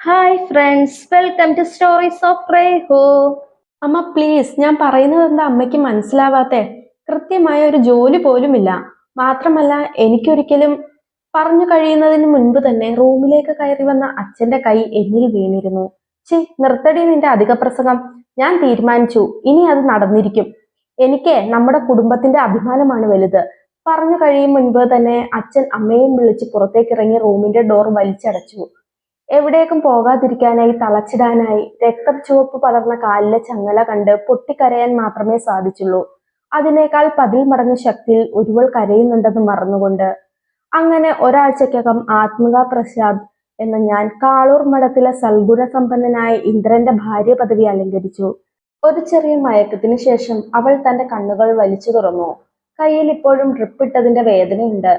Hi friends welcome to stories of റേഹോ അമ്മ please ഞാൻ പറയുന്നത് എന്താ അമ്മയ്ക്ക് മനസ്സിലാവാത്തേ? കൃത്യമായ ഒരു ജോലി പോലുമില്ല. മാത്രമല്ല എനിക്കൊരിക്കലും പറഞ്ഞു കഴിയുന്നതിന് മുൻപ് തന്നെ റൂമിലേക്ക് കയറി വന്ന അച്ഛന്റെ കൈ എന്നിൽ വീണിരുന്നു. ചേ നിർത്തടി നിന്റെ അധിക പ്രസംഗം ഞാൻ തീരുമാനിച്ചു ഇനി അത് നടന്നിരിക്കും. എനിക്ക് നമ്മുടെ കുടുംബത്തിന്റെ അഭിമാനമാണ് വലുത്. പറഞ്ഞു കഴിയും മുൻപ് തന്നെ അച്ഛൻ അമ്മയും വിളിച്ച് പുറത്തേക്ക് ഇറങ്ങി റൂമിന്റെ ഡോർ വലിച്ചടച്ചു. എവിടേക്കും പോകാതിരിക്കാനായി തളച്ചിടാനായി രക്തം ചുവപ്പ് പടർന്ന കാലിലെ ചങ്ങല കണ്ട് പൊട്ടിക്കരയാൻ മാത്രമേ സാധിച്ചുള്ളൂ. അതിനേക്കാൾ പതിൽ മടങ്ങ് ശക്തിയിൽ ഒരുവൾ കരയുന്നുണ്ടെന്ന് മറന്നുകൊണ്ട്. അങ്ങനെ ഒരാഴ്ചക്കകം ആത്മിക പ്രസാദ് എന്ന ഞാൻ കാളൂർ മഠത്തിലെ സൽഗുണ സമ്പന്നനായ ഇന്ദ്രന്റെ ഭാര്യ പദവി അലങ്കരിച്ചു. ഒരു ചെറിയ മയക്കത്തിന് ശേഷം അവൾ തന്റെ കണ്ണുകൾ വലിച്ചു തുറന്നു. കയ്യിൽ ഇപ്പോഴും ഡ്രിപ്പിട്ടതിന്റെ വേദനയുണ്ട്.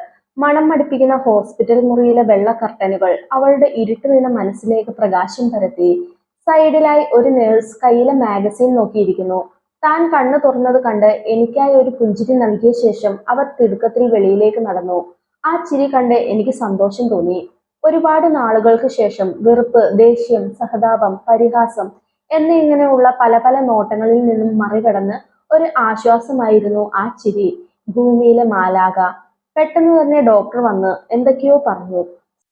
മണം മടിപ്പിക്കുന്ന ഹോസ്പിറ്റൽ മുറിയിലെ വെള്ള കർട്ടനുകൾ അവളുടെ ഇരുട്ടുവീണ മനസ്സിലേക്ക് പ്രകാശം പരത്തി. സൈഡിലായി ഒരു നേഴ്സ് കയ്യിലെ മാഗസിൻ നോക്കിയിരിക്കുന്നു. താൻ കണ്ണു തുറന്നത് കണ്ട് എനിക്കായി ഒരു പുഞ്ചിരി നൽകിയ ശേഷം അവർ തിടുക്കത്തിൽ വെളിയിലേക്ക് നടന്നു. ആ ചിരി കണ്ട് എനിക്ക് സന്തോഷം തോന്നി. ഒരുപാട് നാളുകൾക്ക് ശേഷം വെറുപ്പ് ദേഷ്യം സഹതാപം പരിഹാസം എന്നിങ്ങനെയുള്ള പല പല നോട്ടങ്ങളിൽ നിന്നും മറികടന്ന് ഒരു ആശ്വാസമായിരുന്നു ആ ചിരി. ഭൂമിയിലെ മാലാക പെട്ടെന്ന് തന്നെ ഡോക്ടർ വന്ന് എന്തൊക്കെയോ പറഞ്ഞു.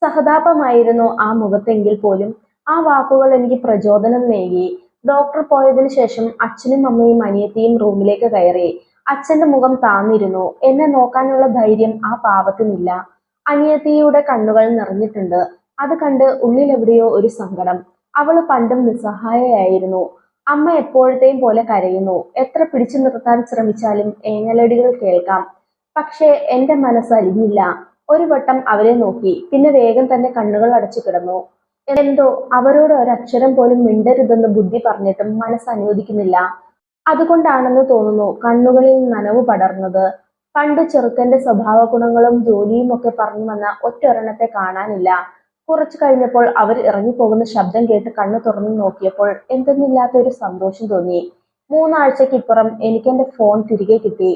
സഹതാപമായിരുന്നു ആ മുഖത്തെങ്കിൽ പോലും. ആ വാക്കുകൾ എനിക്ക് പ്രചോദനം നൽകി ഡോക്ടർ പോയതിനു ശേഷം അച്ഛനും അമ്മയും അനിയത്തിയും റൂമിലേക്ക് കയറി. അച്ഛന്റെ മുഖം താന്നിരുന്നു. എന്നെ നോക്കാനുള്ള ധൈര്യം ആ പാവത്തിനില്ല. അനിയത്തിയുടെ കണ്ണുകൾ നിറഞ്ഞിട്ടുണ്ട്. അത് കണ്ട് ഉള്ളിലെവിടെയോ ഒരു സങ്കടം. അവൾ പണ്ടും നിസ്സഹായയായിരുന്നു. അമ്മ എപ്പോഴത്തെയും പോലെ കരയുന്നു. എത്ര പിടിച്ചു നിർത്താൻ ശ്രമിച്ചാലും ഏങ്ങലടികൾ കേൾക്കാം. പക്ഷേ എന്റെ മനസ്സ് അലിഞ്ഞില്ല ഒരു വട്ടം അവരെ നോക്കി. പിന്നെ വേഗം തന്നെ കണ്ണുകൾ അടച്ചു കിടന്നു. എന്തോ അവരോട് ഒരക്ഷരം പോലും മിണ്ടരുതെന്ന് ബുദ്ധി പറഞ്ഞിട്ടും മനസ്സ് അനുവദിക്കുന്നില്ല. അതുകൊണ്ടാണെന്ന് തോന്നുന്നു കണ്ണുകളിൽ നനവ് പടർന്നത്. പണ്ട് ചെറുക്കന്റെ സ്വഭാവ ഗുണങ്ങളും ജോലിയും ഒക്കെ പറഞ്ഞു വന്ന ഒറ്റൊരെണ്ണത്തെ കാണാനില്ല. കുറച്ചു കഴിഞ്ഞപ്പോൾ അവർ ഇറങ്ങിപ്പോകുന്ന ശബ്ദം കേട്ട് കണ്ണു തുറന്നു നോക്കിയപ്പോൾ എന്തെന്നില്ലാത്ത ഒരു സന്തോഷം തോന്നി. മൂന്നാഴ്ചക്കിപ്പുറം എനിക്കെന്റെ ഫോൺ തിരികെ കിട്ടി.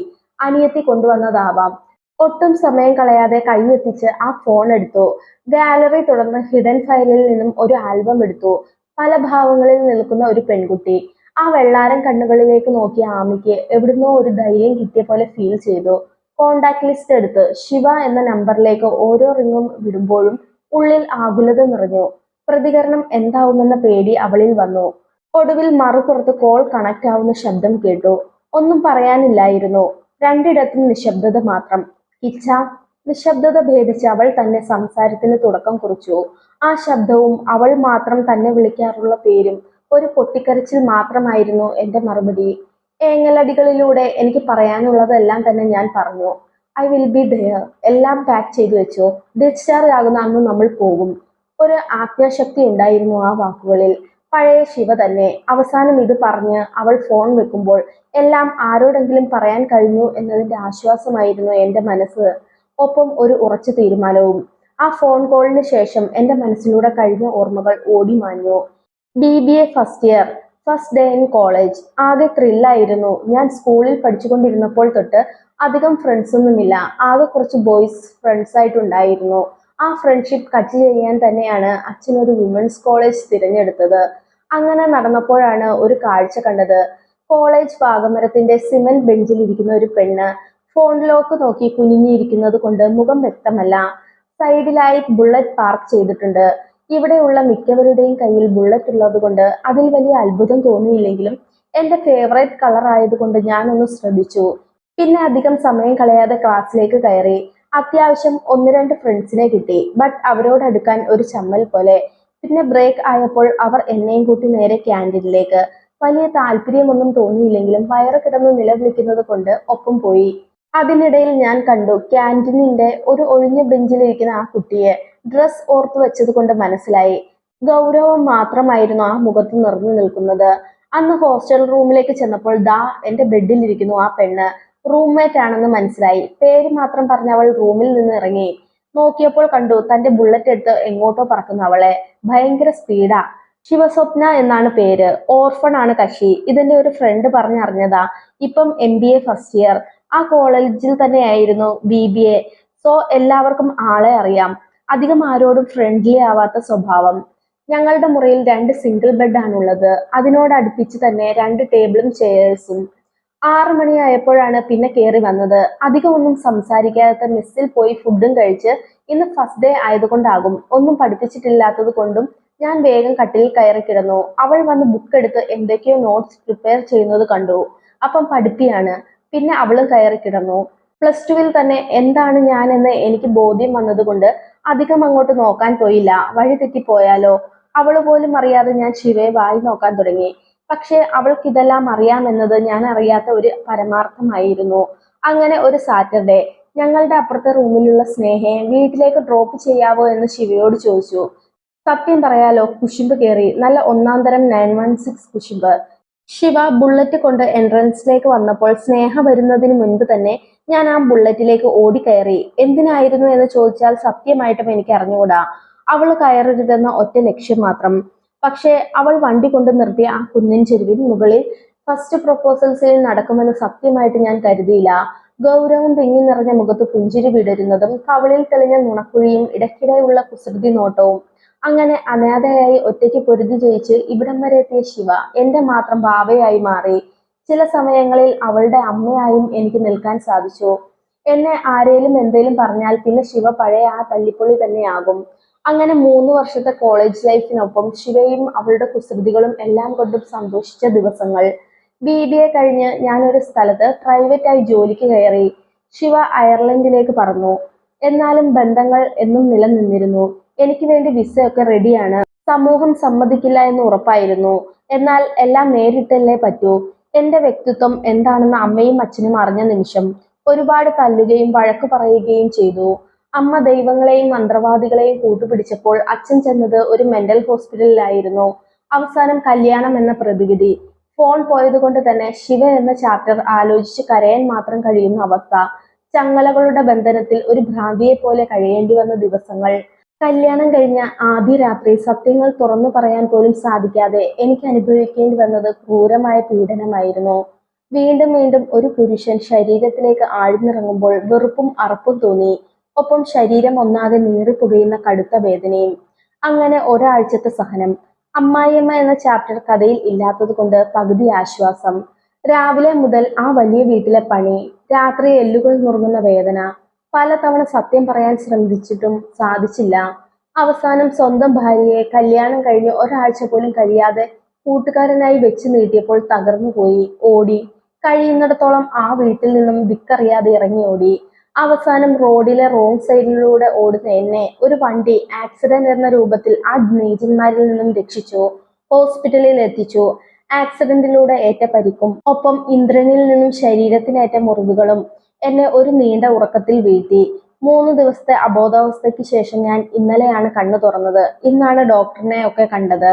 അനിയത്തി കൊണ്ടുവന്നതാവാം. ഒട്ടും സമയം കളയാതെ കൈയെത്തിച്ച് ആ ഫോൺ എടുത്തു. ഗാലറി തുടർന്ന് ഹിഡൻ ഫയലിൽ നിന്നും ഒരു ആൽബം എടുത്തു. പല ഭാവങ്ങളിൽ നിൽക്കുന്ന ഒരു പെൺകുട്ടി. ആ വെള്ളാരം കണ്ണുകളിലേക്ക് നോക്കിയ ആമിക്ക് എവിടുന്നോ ഒരു ധൈര്യം കിട്ടിയ പോലെ ഫീൽ ചെയ്തു. കോണ്ടാക്ട് ലിസ്റ്റ് എടുത്ത് ശിവ എന്ന നമ്പറിലേക്ക് ഓരോ റിങ്ങും വിടുമ്പോഴും ഉള്ളിൽ ആകുലത നിറഞ്ഞു. പ്രതികരണം എന്താവുമെന്ന പേടി അവളിൽ വന്നു. ഒടുവിൽ മറുപുറത്ത് കോൾ കണക്ട് ആവുന്ന ശബ്ദം കേട്ടു. ഒന്നും പറയാനില്ലായിരുന്നു. രണ്ടിടത്തും നിശബ്ദത മാത്രം. കിച്ച നിശബ്ദത ഭേദിച്ച് അവൾ തന്നെ സംസാരത്തിന് തുടക്കം കുറിച്ചു. ആ ശബ്ദവും അവൾ മാത്രം തന്നെ വിളിക്കാറുള്ള പേരും ഒരു പൊട്ടിക്കരച്ചിൽ മാത്രമായിരുന്നു എന്റെ മറുപടി. ഏങ്ങലടികളിലൂടെ എനിക്ക് പറയാനുള്ളതെല്ലാം തന്നെ ഞാൻ പറഞ്ഞു. ഐ വിൽ ബി ദയർ എല്ലാം പാക്ക് ചെയ്തു വെച്ചോ. ഡിസ്ചാർജ് ആകുന്ന അന്ന് നമ്മൾ പോകും. ഒരു ആജ്ഞാശക്തി ഉണ്ടായിരുന്നു ആ വാക്കുകളിൽ. പഴയ ശിവ തന്നെ. അവസാനം ഇത് പറഞ്ഞ് അവൾ ഫോൺ വെക്കുമ്പോൾ എല്ലാം ആരോടെങ്കിലും പറയാൻ കഴിഞ്ഞു എന്നതിന്റെ ആശ്വാസമായിരുന്നു എന്റെ മനസ്സ്. ഒപ്പം ഒരു ഉറച്ച തീരുമാനവും. ആ ഫോൺ കോളിന് ശേഷം എന്റെ മനസ്സിലൂടെ കഴിഞ്ഞ ഓർമ്മകൾ ഓടി മാഞ്ഞു. B B A first year first day in college. ആകെ ത്രില്ലായിരുന്നു. ഞാൻ സ്കൂളിൽ പഠിച്ചുകൊണ്ടിരുന്നപ്പോൾ തൊട്ട് അധികം ഫ്രണ്ട്സ് ഒന്നുമില്ല ആകെ കുറച്ച് ബോയ്സ് ഫ്രണ്ട്സ് ആയിട്ടുണ്ടായിരുന്നു ആ ഫ്രണ്ട്ഷിപ്പ് കട്ട് ചെയ്യാൻ തന്നെയാണ് അച്ഛൻ ഒരു വിമൻസ് കോളേജ് തിരഞ്ഞെടുത്തത്. അങ്ങനെ നടന്നപ്പോഴാണ് ഒരു കാഴ്ച കണ്ടത്. കോളേജ് പാകമരത്തിന്റെ സിമെന്റ് ബെഞ്ചിൽ ഇരിക്കുന്ന ഒരു പെണ്ണ് ഫോൺ ലോക്ക് നോക്കി കുനിഞ്ഞിരിക്കുന്നത് കൊണ്ട് മുഖം വ്യക്തമല്ല. സൈഡിലായി ബുള്ളറ്റ് പാർക്ക് ചെയ്തിട്ടുണ്ട്. ഇവിടെയുള്ള മിക്കവരുടെയും കയ്യിൽ ബുള്ളറ്റ് ഉള്ളത് കൊണ്ട് അതിൽ വലിയ അത്ഭുതം തോന്നിയില്ലെങ്കിലും എന്റെ ഫേവറേറ്റ് കളർ ആയതുകൊണ്ട് ഞാനൊന്ന് ശ്രദ്ധിച്ചു. പിന്നെ അധികം സമയം കളയാതെ ക്ലാസ്സിലേക്ക് കയറി. അത്യാവശ്യം ഒന്ന് രണ്ട് ഫ്രണ്ട്സിനെ കിട്ടി. ബട്ട് അവരോട് അടുക്കാൻ ഒരു ചമ്മൽ പോലെ. പിന്നെ ബ്രേക്ക് ആയപ്പോൾ അവർ എന്നെയും കൂട്ടി നേരെ ക്യാന്റീനിലേക്ക് വലിയ താല്പര്യമൊന്നും തോന്നിയില്ലെങ്കിലും വയറ് കിടന്ന് നിലവിളിക്കുന്നത് കൊണ്ട് ഒപ്പം പോയി. അതിനിടയിൽ ഞാൻ കണ്ടു ക്യാന്റീനിന്റെ ഒരു ഒഴിഞ്ഞ ബെഞ്ചിലിരിക്കുന്ന ആ കുട്ടിയെ ഡ്രസ് ഓർത്തു വെച്ചത് കൊണ്ട് മനസ്സിലായി. ഗൗരവം മാത്രമായിരുന്നു ആ മുഖത്ത് നിറഞ്ഞു നിൽക്കുന്നത്. അന്ന് ഹോസ്റ്റൽ റൂമിലേക്ക് ചെന്നപ്പോൾ ദാ എന്റെ ബെഡിലിരിക്കുന്നു ആ പെണ്ണ്. റൂംമേറ്റ് ആണെന്ന് മനസ്സിലായി. പേര് മാത്രം പറഞ്ഞ അവൾ റൂമിൽ നിന്ന് ഇറങ്ങി. നോക്കിയപ്പോൾ കണ്ടു തന്റെ ബുള്ളറ്റ് എടുത്ത് എങ്ങോട്ടോ പറക്കുന്ന അവളെ. ഭയങ്കര സ്പീഡാ ശിവസ്വപ്ന എന്നാണ് പേര്. ഓർഫൺ ആണ് കശി ഇതെന്റെ ഒരു ഫ്രണ്ട് പറഞ്ഞറിഞ്ഞതാ. ഇപ്പം M B A first year ആ കോളേജിൽ തന്നെയായിരുന്നു ബി ബി എ സോ എല്ലാവർക്കും ആളെ അറിയാം. അധികം ആരോടും ഫ്രണ്ട്ലി ആവാത്ത സ്വഭാവം. ഞങ്ങളുടെ മുറിയിൽ രണ്ട് സിംഗിൾ ബെഡാണുള്ളത് അതിനോട് അടുപ്പിച്ച് തന്നെ രണ്ട് ടേബിളും ചെയേഴ്സും ആറു മണിയായപ്പോഴാണ് പിന്നെ കയറി വന്നത്. അധികം ഒന്നും സംസാരിക്കാത്ത മെസ്സിൽ പോയി ഫുഡും കഴിച്ച് ഇന്ന് ഫസ്റ്റ് ഡേ ആയതുകൊണ്ടാകും. ഒന്നും പഠിപ്പിച്ചിട്ടില്ലാത്തത് കൊണ്ടും ഞാൻ വേഗം കട്ടിൽ കയറി കിടന്നു. അവൾ വന്ന് ബുക്ക് എടുത്ത് എന്തൊക്കെയോ നോട്ട്സ് പ്രിപ്പയർ ചെയ്യുന്നത് കണ്ടു. അപ്പം പഠിപ്പിയാണ്. പിന്നെ അവളും കയറി കിടന്നു. പ്ലസ് ടുവിൽ തന്നെ എന്താണ് ഞാൻ എന്ന് എനിക്ക് ബോധ്യം വന്നതുകൊണ്ട് അധികം അങ്ങോട്ട് നോക്കാൻ പോയില്ല. വഴി തെറ്റിപ്പോയാലോ? അവൾ പോലും അറിയാതെ ഞാൻ ശിവയെ വായി നോക്കാൻ തുടങ്ങി. പക്ഷേ അവൾക്ക് ഇതെല്ലാം അറിയാമെന്നത് ഞാൻ അറിയാത്ത ഒരു പരമാർത്ഥമായിരുന്നു. അങ്ങനെ ഒരു സാറ്റർഡേ ഞങ്ങളുടെ അപ്പുറത്തെ റൂമിലുള്ള സ്നേഹയെ വീട്ടിലേക്ക് ഡ്രോപ്പ് ചെയ്യാവോ എന്ന് ശിവയോട് ചോദിച്ചു. സത്യം പറയാലോ കുശുമ്പ് കയറി നല്ല ഒന്നാം തരം നയൻ വൺ സിക്സ് കുശുമ്പ്. ശിവ ബുള്ളറ്റ് കൊണ്ട് എൻട്രൻസിലേക്ക് വന്നപ്പോൾ സ്നേഹ വരുന്നതിന് മുൻപ് തന്നെ ഞാൻ ആ ബുള്ളറ്റിലേക്ക് ഓടിക്കയറി. എന്തിനായിരുന്നു എന്ന് ചോദിച്ചാൽ സത്യമായിട്ടും എനിക്ക് അറിഞ്ഞുകൂടാ. അവൾ കയറരുതെന്ന ഒറ്റ ലക്ഷ്യം മാത്രം. പക്ഷേ അവൾ വണ്ടി കൊണ്ട് നിർത്തിയ ആ കുന്നിൻ ചെരുവിൽ മുകളിൽ ഫസ്റ്റ് പ്രൊപ്പോസൽസിൽ നടക്കുമെന്ന് സത്യമായിട്ട് ഞാൻ കരുതിയില്ല. ഗൗരവം തിങ്ങി നിറഞ്ഞ മുഖത്ത് പുഞ്ചിരി വിടരുന്നതും കവളിൽ തെളിഞ്ഞ നുണക്കുഴിയും ഇടയ്ക്കിടെയുള്ള കുസൃതി നോട്ടവും. അങ്ങനെ അനാഥയായി ഒറ്റയ്ക്ക് പൊരുതി ജയിച്ച് ഇവിടം വരെ എത്തിയ ശിവ എന്റെ മാത്രം ഭാവയായി മാറി. ചില സമയങ്ങളിൽ അവളുടെ അമ്മയായും എനിക്ക് നിൽക്കാൻ സാധിച്ചു. എന്നെ ആരേലും എന്തേലും പറഞ്ഞാൽ പിന്നെ ശിവ പഴയ ആ തല്ലിപ്പൊളി തന്നെയാകും. അങ്ങനെ മൂന്ന് വർഷത്തെ കോളേജ് ലൈഫിനൊപ്പം ശിവയും അവളുടെ കുസൃതികളും എല്ലാം കൊണ്ടും സന്തോഷിച്ച ദിവസങ്ങൾ. ബി ബി എ കഴിഞ്ഞ് ഞാനൊരു സ്ഥലത്ത് പ്രൈവറ്റായി ജോലിക്ക് കയറി ശിവ അയർലൻഡിലേക്ക് പറഞ്ഞു എന്നാലും ബന്ധങ്ങൾ എന്നും നിലനിന്നിരുന്നു. എനിക്ക് വേണ്ടി വിസയൊക്കെ റെഡിയാണ് സമൂഹം സമ്മതിക്കില്ല എന്ന് ഉറപ്പായിരുന്നു. എന്നാൽ എല്ലാം നേരിട്ടല്ലേ പറ്റൂ. എന്റെ വ്യക്തിത്വം എന്താണെന്ന് അമ്മയും അച്ഛനും അറിഞ്ഞ നിമിഷം ഒരുപാട് തല്ലുകയും വഴക്ക് പറയുകയും ചെയ്തു. അമ്മ ദൈവങ്ങളെയും മന്ത്രവാദികളെയും കൂട്ടുപിടിച്ചപ്പോൾ അച്ഛൻ ചെന്നത് ഒരു മെന്റൽ ഹോസ്പിറ്റലിലായിരുന്നു അവസാനം കല്യാണം എന്ന പ്രതിവിധി. ഫോൺ പോയതുകൊണ്ട് തന്നെ ശിവ എന്ന ചാപ്റ്റർ ആലോചിച്ച് കരയാൻ മാത്രം കഴിയുന്ന അവസ്ഥ. ചങ്ങലകളുടെ ബന്ധനത്തിൽ ഒരു ഭ്രാന്തിയെ പോലെ കഴിയേണ്ടി വന്ന ദിവസങ്ങൾ. കല്യാണം കഴിഞ്ഞ ആദ്യ രാത്രി സത്യങ്ങൾ തുറന്നു പറയാൻ പോലും സാധിക്കാതെ എനിക്ക് അനുഭവിക്കേണ്ടി വന്നത് ക്രൂരമായ പീഡനമായിരുന്നു. വീണ്ടും വീണ്ടും ഒരു പുരുഷൻ ശരീരത്തിലേക്ക് ആഴ്ന്നിറങ്ങുമ്പോൾ വെറുപ്പും അറപ്പും തോന്നി. ഒപ്പം ശരീരം ഒന്നാകെ നീറിപ്പുകയുന്ന കടുത്ത വേദനയും. അങ്ങനെ ഒരാഴ്ചത്തെ സഹനം. അമ്മായിയമ്മ എന്ന ചാപ്റ്റർ കഥയിൽ ഇല്ലാത്തതുകൊണ്ട് പകുതി ആശ്വാസം. രാവിലെ മുതൽ ആ വലിയ വീട്ടിലെ പണി രാത്രി എല്ലുകൾ നുറുങ്ങുന്ന വേദന പലതവണ സത്യം പറയാൻ ശ്രമിച്ചിട്ടും സാധിച്ചില്ല. അവസാനം സ്വന്തം ഭാര്യയെ കല്യാണം കഴിഞ്ഞ് ഒരാഴ്ച പോലും കഴിയാതെ കൂട്ടുകാരനായി വെച്ച് നീട്ടിയപ്പോൾ തകർന്നുപോയി ഓടി. കഴിയുന്നിടത്തോളം ആ വീട്ടിൽ നിന്നും ദിക്കറിയാതെ ഇറങ്ങി ഓടി അവസാനം റോഡിലെ റോങ് സൈഡിലൂടെ ഓടുന്ന എന്നെ ഒരു വണ്ടി ആക്സിഡന്റ് എന്ന രൂപത്തിൽ ആ നീചന്മാരിൽ നിന്നും രക്ഷിച്ചു ഹോസ്പിറ്റലിൽ എത്തിച്ചു. ആക്സിഡന്റിലൂടെ ഏറ്റ പരിക്കും ഒപ്പം ഇന്ദ്രനിൽ നിന്നും ശരീരത്തിനേറ്റ മുറിവുകളും എന്നെ ഒരു നീണ്ട ഉറക്കത്തിൽ വീഴ്ത്തി. മൂന്ന് ദിവസത്തെ അബോധാവസ്ഥയ്ക്ക് ശേഷം ഞാൻ ഇന്നലെയാണ് കണ്ണു തുറന്നത്. ഇന്നാണ് ഡോക്ടറിനെ ഒക്കെ കണ്ടത്.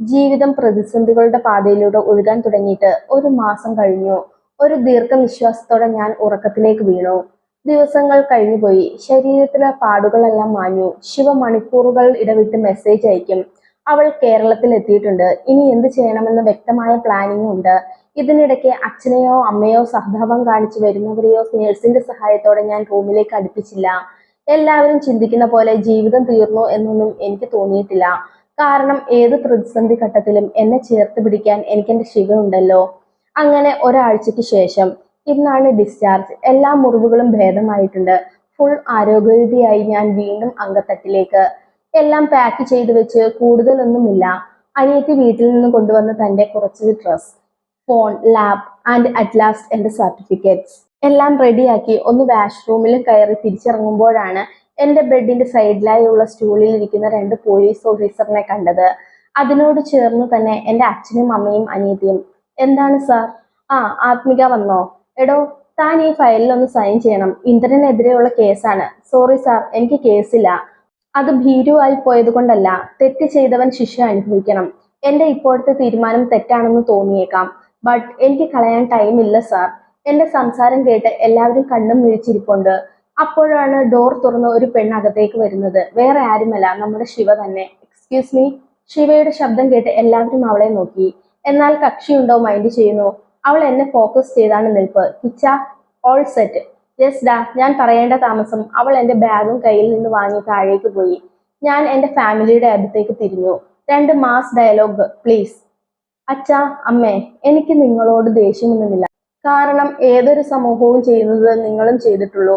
ജീവിതം പ്രതിസന്ധികളുടെ പാതയിലൂടെ ഒഴുകാൻ തുടങ്ങിയിട്ട് ഒരു മാസം കഴിഞ്ഞു. ഒരു ദീർഘവിശ്വാസത്തോടെ ഞാൻ ഉറക്കത്തിലേക്ക് വീണു. ദിവസങ്ങൾ കഴിഞ്ഞുപോയി ശരീരത്തിലെ പാടുകളെല്ലാം മാഞ്ഞു. ശിവ മണിക്കൂറുകൾ ഇടവിട്ട് മെസ്സേജ് അയക്കും. അവൾ കേരളത്തിൽ എത്തിയിട്ടുണ്ട്. ഇനി എന്ത് ചെയ്യണമെന്ന് വ്യക്തമായ പ്ലാനിംഗ് ഉണ്ട്. ഇതിനിടയ്ക്ക് അച്ഛനെയോ അമ്മയോ സഹതാപം കാണിച്ചു വരുന്നവരെയോ നേഴ്സിന്റെ സഹായത്തോടെ ഞാൻ റൂമിലേക്ക് അടുപ്പിച്ചില്ല. എല്ലാവരും ചിന്തിക്കുന്ന പോലെ ജീവിതം തീർന്നു എന്നൊന്നും എനിക്ക് തോന്നിയിട്ടില്ല. കാരണം ഏത് പ്രതിസന്ധി ഘട്ടത്തിലും എന്നെ ചേർത്ത് പിടിക്കാൻ എനിക്ക് എന്റെ ശിവ ഉണ്ടല്ലോ. അങ്ങനെ ഒരാഴ്ചയ്ക്ക് ശേഷം ഇന്നാണ് ഡിസ്ചാർജ് എല്ലാ മുറിവുകളും ഭേദമായിട്ടുണ്ട്. ഫുൾ ആരോഗ്യവതിയായി ഞാൻ വീണ്ടും അങ്കത്തട്ടിലേക്ക് എല്ലാം പാക്ക് ചെയ്തു വെച്ച് കൂടുതലൊന്നുമില്ല. അനിയത്തി വീട്ടിൽ നിന്ന് കൊണ്ടുവന്ന തന്റെ കുറച്ച് dress phone lab and at last എന്റെ സർട്ടിഫിക്കറ്റ്സ് എല്ലാം റെഡിയാക്കി ഒന്ന് വാഷ്റൂമിൽ കയറി തിരിച്ചിറങ്ങുമ്പോഴാണ് എന്റെ ബെഡിന്റെ സൈഡിലായുള്ള സ്റ്റൂളിൽ ഇരിക്കുന്ന രണ്ട് പോലീസ് ഓഫീസറിനെ കണ്ടത്. അതിനോട് ചേർന്ന് തന്നെ എന്റെ അച്ഛനും അമ്മയും അനിയത്തിയും. എന്താണ് സാർ ആ ആത്മിക വന്നോ? എടോ താൻ ഈ ഫയലിൽ ഒന്ന് സൈൻ ചെയ്യണം. ഇന്ദ്രനെതിരെയുള്ള കേസാണ്. സോറി സാർ എനിക്ക് കേസില്ല. അത് ഭീരുവായി പോയത് കൊണ്ടല്ല തെറ്റ് ചെയ്തവൻ ശിക്ഷ അനുഭവിക്കണം. എന്റെ ഇപ്പോഴത്തെ തീരുമാനം തെറ്റാണെന്ന് തോന്നിയേക്കാം. ബട്ട് എനിക്ക് കളയാൻ ടൈം ഇല്ല സാർ എന്റെ സംസാരം കേട്ട് എല്ലാവരും കണ്ണും മിഴിച്ചിരിപ്പുണ്ട്. അപ്പോഴാണ് ഡോർ തുറന്ന് ഒരു പെണ്ണ് അകത്തേക്ക് വരുന്നത്. വേറെ ആരുമല്ല നമ്മുടെ ശിവ തന്നെ. എക്സ്ക്യൂസ് മീ ശിവയുടെ ശബ്ദം കേട്ട് എല്ലാവരും അവളെ നോക്കി. എന്നാൽ കക്ഷിയുണ്ടോ മൈൻഡ് ചെയ്യുന്നു? അവൾ എന്നെ ഫോക്കസ് ചെയ്താണ് നിൽപ്പ്. കിച്ച ഓൾ സെറ്റ് യെസ് ഡാ ഞാൻ പറയേണ്ട താമസം അവൾ എന്റെ ബാഗും കയ്യിൽ നിന്ന് വാങ്ങി താഴേക്ക് പോയി. ഞാൻ എന്റെ ഫാമിലിയുടെ അടുത്തേക്ക് തിരിഞ്ഞു. രണ്ട് മാസ് ഡയലോഗ് പ്ലീസ് അച്ഛാ അമ്മേ എനിക്ക് നിങ്ങളോട് ദേഷ്യമൊന്നുമില്ല. കാരണം ഏതൊരു സമൂഹവും ചെയ്യുന്നത് നിങ്ങളും ചെയ്തിട്ടുള്ളൂ.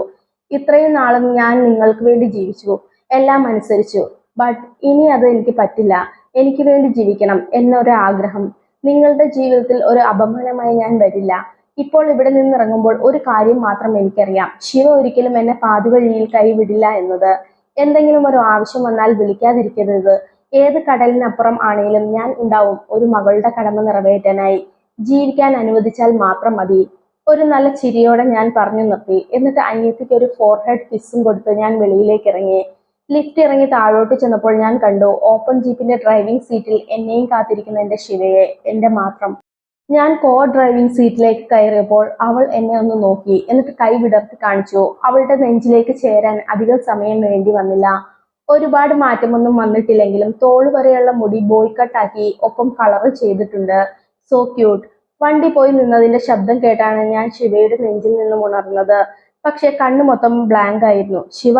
ഇത്രയും നാളും ഞാൻ നിങ്ങൾക്ക് വേണ്ടി ജീവിച്ചു. എല്ലാം അനുസരിച്ചു. ബട്ട് ഇനി അത് എനിക്ക് പറ്റില്ല. എനിക്ക് വേണ്ടി ജീവിക്കണം എന്നൊരു ആഗ്രഹം നിങ്ങളുടെ ജീവിതത്തിൽ ഒരു അപമാനമായി ഞാൻ വരില്ല. ഇപ്പോൾ ഇവിടെ നിന്ന് ഇറങ്ങുമ്പോൾ ഒരു കാര്യം മാത്രം എനിക്കറിയാം. ശിവ ഒരിക്കലും എന്നെ പാതിവഴിയിൽ കൈവിടില്ല എന്നത്. എന്തെങ്കിലും ഒരു ആവശ്യം വന്നാൽ വിളിക്കാതിരിക്കരുത്. ഏത് കടലിനപ്പുറം ആണെങ്കിലും ഞാൻ ഉണ്ടാവും. ഒരു മകളുടെ കടമ നിറവേറ്റാനായി. ജീവിക്കാൻ അനുവദിച്ചാൽ മാത്രം മതി. ഒരു നല്ല ചിരിയോടെ ഞാൻ പറഞ്ഞു നിർത്തി. എന്നിട്ട് അനിയത്തിക്ക് ഒരു ഫോർഹെഡ് കിസ്സും കൊടുത്ത് ഞാൻ വെളിയിലേക്ക് ഇറങ്ങി. ലിഫ്റ്റ് ഇറങ്ങി താഴോട്ട് ചെന്നപ്പോൾ ഞാൻ കണ്ടു ഓപ്പൺ ജീപ്പിന്റെ ഡ്രൈവിംഗ് സീറ്റിൽ എന്നെയും കാത്തിരിക്കുന്ന എന്റെ ശിവയെ എന്റെ മാത്രം. ഞാൻ കോ ഡ്രൈവിംഗ് സീറ്റിലേക്ക് കയറിയപ്പോൾ അവൾ എന്നെ ഒന്ന് നോക്കി. എന്നിട്ട് കൈ വിടർത്തി കാണിച്ചു അവളുടെ നെഞ്ചിലേക്ക് ചേരാൻ അധികം സമയം വേണ്ടി വന്നില്ല. ഒരുപാട് മാറ്റമൊന്നും വന്നിട്ടില്ലെങ്കിലും തോൾ വരെയുള്ള മുടി ബോയ് കട്ടാക്കി ഒപ്പം കളർ ചെയ്തിട്ടുണ്ട്. സോ ക്യൂട്ട് വണ്ടി പോയി നിന്നതിന്റെ ശബ്ദം കേട്ടാണ് ഞാൻ ശിവയുടെ നെഞ്ചിൽ നിന്നും ഉണർന്നത്. പക്ഷെ കണ്ണു മൊത്തം ബ്ലാങ്ക് ആയിരുന്നു. Shiva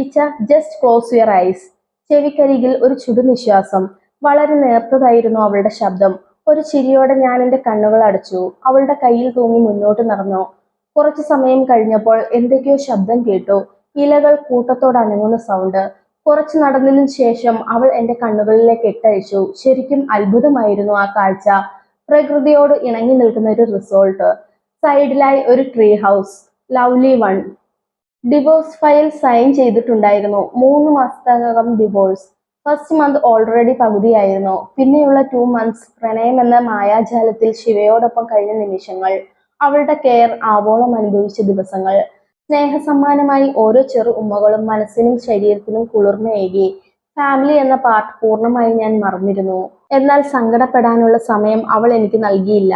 Kichcha just close your eyes ചെവിക്കരികിൽ ഒരു ചുടുനിശ്വാസം. വളരെ നേർത്തതായിരുന്നു അവളുടെ ശബ്ദം. ഒരു ചിരിയോടെ ഞാൻ എന്റെ കണ്ണുകൾ അടച്ചു. അവളുടെ കയ്യിൽ തൂങ്ങി മുന്നോട്ട് നടന്നു. കുറച്ചു സമയം കഴിഞ്ഞപ്പോൾ എന്തൊക്കെയോ ശബ്ദം കേട്ടു. ഇലകൾ കൂട്ടത്തോട് അനങ്ങുന്ന സൗണ്ട് കുറച്ച് നടന്നതിനു ശേഷം അവൾ എന്റെ കണ്ണുകളിലേക്ക് എട്ടഴിച്ചു ശരിക്കും അത്ഭുതമായിരുന്നു ആ കാഴ്ച. പ്രകൃതിയോട് ഇണങ്ങി നിൽക്കുന്ന ഒരു റിസോർട്ട് സൈഡിലായി ഒരു tree house lovely one divorce file sign ചെയ്തിട്ടുണ്ടായിരുന്നു. മൂന്ന് മാസത്തിനകം ഡിവോഴ്സ് ഫസ്റ്റ് മന്ത് ഓൾറെഡി പകുതിയായിരുന്നു. പിന്നെയുള്ള ടു മന്ത്സ് പ്രണയം എന്ന മായാജാലത്തിൽ ശിവയോടൊപ്പം കഴിഞ്ഞ നിമിഷങ്ങൾ. അവളുടെ കെയർ ആവോളം അനുഭവിച്ച ദിവസങ്ങൾ. സ്നേഹസമ്മാനമായി ഓരോ ചെറു ഉമ്മകളും മനസ്സിനും ശരീരത്തിനും കുളിർമയേകി. ഫാമിലി എന്ന പാർട്ട് പൂർണമായി ഞാൻ മറന്നിരുന്നു. എന്നാൽ സങ്കടപ്പെടാനുള്ള സമയം അവൾ എനിക്ക് നൽകിയില്ല.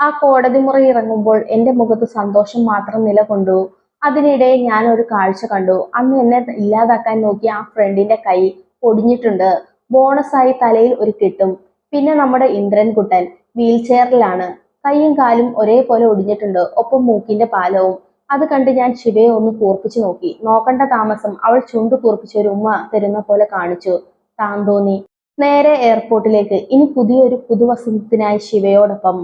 ആ കോടതി മുറി ഇറങ്ങുമ്പോൾ എന്റെ മുഖത്ത് സന്തോഷം മാത്രം നിലകൊണ്ടു. അതിനിടെ ഞാൻ ഒരു കാഴ്ച കണ്ടു. അന്ന് എന്നെ ഇല്ലാതാക്കാൻ നോക്കിയ ആ ഫ്രണ്ടിന്റെ കൈ പൊടിഞ്ഞിട്ടുണ്ട്. ബോണസായി തലയിൽ ഒരു കിട്ടും. പിന്നെ നമ്മുടെ ഇന്ദ്രൻകുട്ടൻ വീൽ ചെയറിലാണ്. കൈയും കാലും ഒരേപോലെ ഒടിഞ്ഞിട്ടുണ്ട്. ഒപ്പം മൂക്കിന്റെ പാലവും. അത് കണ്ട് ഞാൻ ശിവയെ ഒന്ന് കൂർപ്പിച്ചു നോക്കി. നോക്കണ്ട താമസം അവൾ ചുണ്ടു കൂർപ്പിച്ച ഒരു ഉമ്മ തരുന്ന പോലെ കാണിച്ചു. താൻ തോന്നി. നേരെ എയർപോർട്ടിലേക്ക് ഇനി പുതിയൊരു പുതുവസന്തത്തിനായി ശിവയോടൊപ്പം.